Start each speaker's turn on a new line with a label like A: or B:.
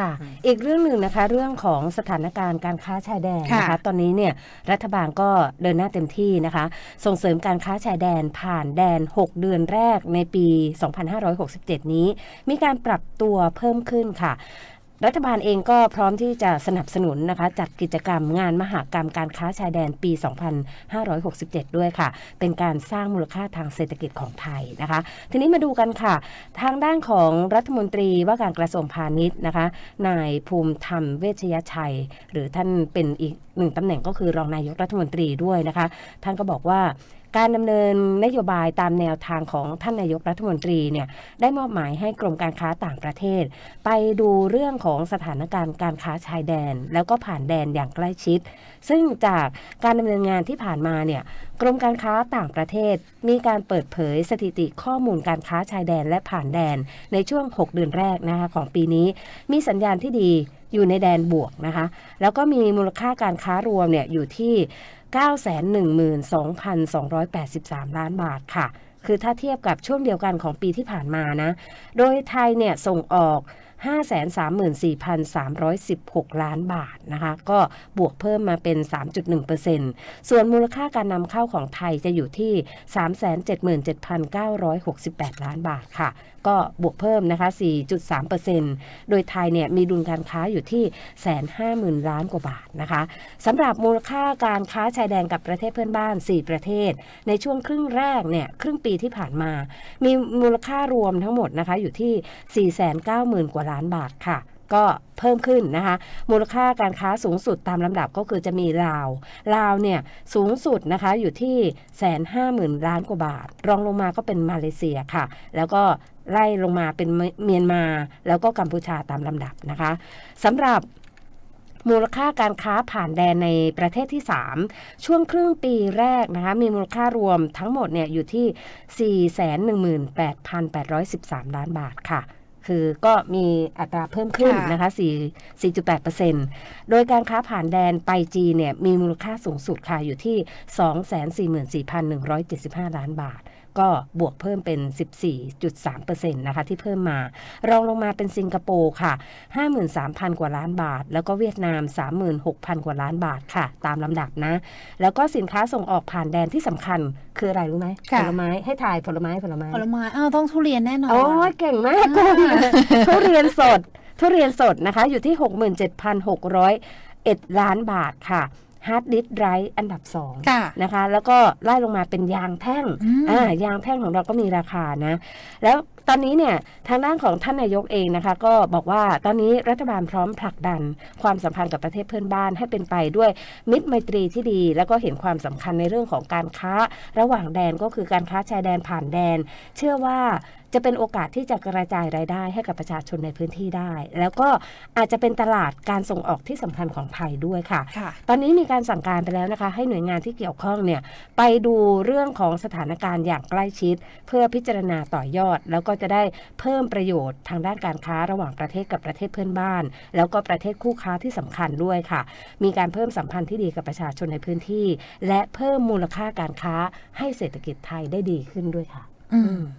A: ค่ะ อีกเรื่องหนึ่งนะคะ เรื่องของสถานการณ์การค้าชายแดนนะคะ
B: ค่ะ
A: ตอนนี้เนี่ยรัฐบาลก็เดินหน้าเต็มที่นะคะ ส่งเสริมการค้าชายแดนผ่านแดน 6 เดือนแรกในปี 2567 นี้ มีการปรับตัวเพิ่มขึ้นค่ะ รัฐบาลเองก็พร้อมที่จะสนับสนุนนะคะ จัดกิจกรรมงานมหากรรมการค้าชายแดนปี 2567 ด้วยค่ะ เป็นการสร้างมูลค่าทางเศรษฐกิจของไทยนะคะ ทีนี้มาดูกันค่ะ ทางด้านของรัฐมนตรีว่าการกระทรวงพาณิชย์นะคะนายภูมิธรรมเวชยชัย หรือท่านเป็นอีก หนึ่งตำแหน่งก็คือรองนายกรัฐมนตรีด้วยนะคะ ท่านก็บอกว่าการดำเนินนโยบายตามแนวทางของท่านนายกรัฐมนตรีเนี่ยได้มอบหมายให้กรมการค้าต่างประเทศ ไปดูเรื่องของสถานการณ์การค้าชายแดน แล้วก็ผ่านแดนอย่างใกล้ชิด ซึ่งจากการดำเนินงานที่ผ่านมาเนี่ย กรมการค้าต่างประเทศ มีการเปิดเผยสถิติข้อมูลการค้าชายแดนและผ่านแดนในช่วง 6 เดือนแรกนะคะของปีนี้ มีสัญญาณที่ดีอยู่ในแดนบวกนะคะ แล้วก็มีมูลค่าการค้ารวมเนี่ยอยู่ที่ 912,283 ล้านบาทค่ะ คือถ้าเทียบกับช่วงเดียวกันของปีที่ผ่านมานะ โดยไทยเนี่ยส่งออก 534,316 ล้านบาทนะคะ ก็บวกเพิ่มมาเป็น 3.1%ส่วนมูลค่าการนำเข้าของไทยจะอยู่ที่ 377,968 ล้านบาทค่ะ ก็บวกเพิ่มนะคะ 4.3%โดยไทยเนี่ยมีดุลการค้าอยู่ที่แสนห้าหมื่นล้านกว่าบาทนะคะสำหรับมูลค่าการค้าชายแดนกับประเทศเพื่อนบ้าน 4 ประเทศ ในช่วงครึ่งแรกเนี่ยครึ่งปีที่ผ่านมา มีมูลค่ารวมทั้งหมดนะคะอยู่ที่ 490,000 กว่าล้านบาทค่ะ ก็เพิ่มขึ้นนะคะ มูลค่าการค้าสูงสุดตามลำดับก็คือจะมีลาวลาวเนี่ยสูงสุดนะคะอยู่ที่แสนห้าหมื่นล้านกว่าบาท รองลงมาก็เป็นมาเลเซียค่ะ แล้วก็ไล่ลงมาเป็นเมียนมา แล้วก็กัมพูชาตามลำดับนะคะสำหรับมูลค่าการค้าผ่านแดนในประเทศที่ 3 ช่วงครึ่งปีแรกนะคะมีมูลค่ารวมทั้งหมดเนี่ยอยู่ที่ 418,813 ล้านบาทค่ะ คือก็มีอัตราเพิ่มขึ้น
B: ค่ะ
A: นะคะ4 4.8%โดยการค้าผ่านแดนไปจีนเนี่ยมีมูลค่าสูงสุดค่ะอยู่ที่ 244,175 ล้านบาท ก็บวกเพิ่มเป็น 14.3%นะคะที่เพิ่มมา รองลงมาเป็นสิงคโปร์ค่ะ 53,000 กว่าล้านบาท แล้วก็เวียดนาม 36,000 กว่าล้านบาทค่ะ ตามลำดับนะ แล้วก็สินค้าส่งออกผ่านแดนที่สำคัญคืออะไรรู้ไหม
B: ค่ะ
A: ผลไม้ให้ทายผลไม้ผลไม้
B: ผลไม้อ้าวต้องทุเรียนแน่นอน
A: โอ้ยเก่งมากคุณทุเรียนสดทุเรียนสดนะคะอยู่ที่ 67,601ล้านบาทค่ะ ฮาร์ดดิสไรอันดับ2
B: ค่ะ
A: นะคะ แล้วก็ไล่ลงมาเป็นยางแท่ง
B: อืม
A: อ่ายางแท่งของเราก็มีราคานะ แล้ว ตอนนี้เนี่ยทางด้านของท่านนายกเองนะคะ ก็บอกว่าตอนนี้รัฐบาลพร้อมผลักดันความสัมพันธ์กับประเทศเพื่อนบ้านให้เป็นไปด้วยมิตรไมตรีที่ดี แล้วก็เห็นความสำคัญในเรื่องของการค้า ระหว่างแดนก็คือการค้าชายแดนผ่านแดน เชื่อว่าจะเป็นโอกาสที่จะกระจายรายได้ให้กับประชาชนในพื้นที่ได้ แล้วก็อาจจะเป็นตลาดการส่งออกที่สำคัญของไทยด้วยค่ะ
B: ค่ะ
A: ตอนนี้มีการสั่งการไปแล้วนะคะ ให้หน่วยงานที่เกี่ยวข้องเนี่ยไปดูเรื่องของสถานการณ์อย่างใกล้ชิด เพื่อพิจารณาต่อยอด แล้วก็จะได้เพิ่มประโยชน์ทางด้านการค้าระหว่างประเทศกับประเทศเพื่อนบ้าน แล้วก็ประเทศคู่ค้าที่สำคัญด้วยค่ะ มีการเพิ่มสัมพันธ์ที่ดีกับประชาชนในพื้นที่ และเพิ่มมูลค่าการค้าให้เศรษฐกิจไทยได้ดีขึ้นด้วยค่ะ
B: อื
A: อื
B: ม
A: ม